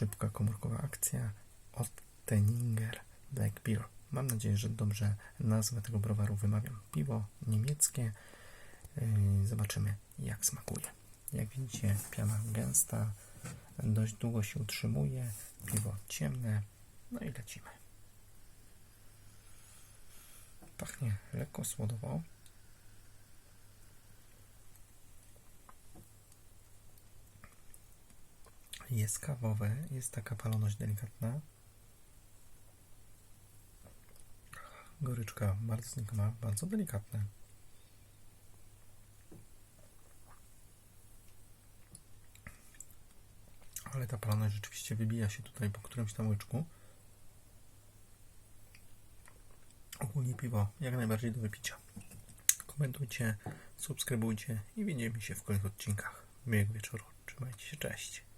szybka komórkowa akcja od Teninger Black Beer. Mam nadzieję, że dobrze nazwę tego browaru wymawiam. Piwo niemieckie. Yy, Zobaczymy, jak smakuje. Jak widzicie, piana gęsta, dość długo się utrzymuje. Piwo ciemne. No i lecimy. Pachnie lekko słodowo. Jest kawowe, jest taka paloność delikatna. Goryczka bardzo znikoma, bardzo delikatne. Ale ta paloność rzeczywiście wybija się tutaj po którymś tam łyczku. Ogólnie piwo jak najbardziej do wypicia. Komentujcie, subskrybujcie i widzimy się w kolejnych odcinkach. Miłego wieczoru. Trzymajcie się, cześć.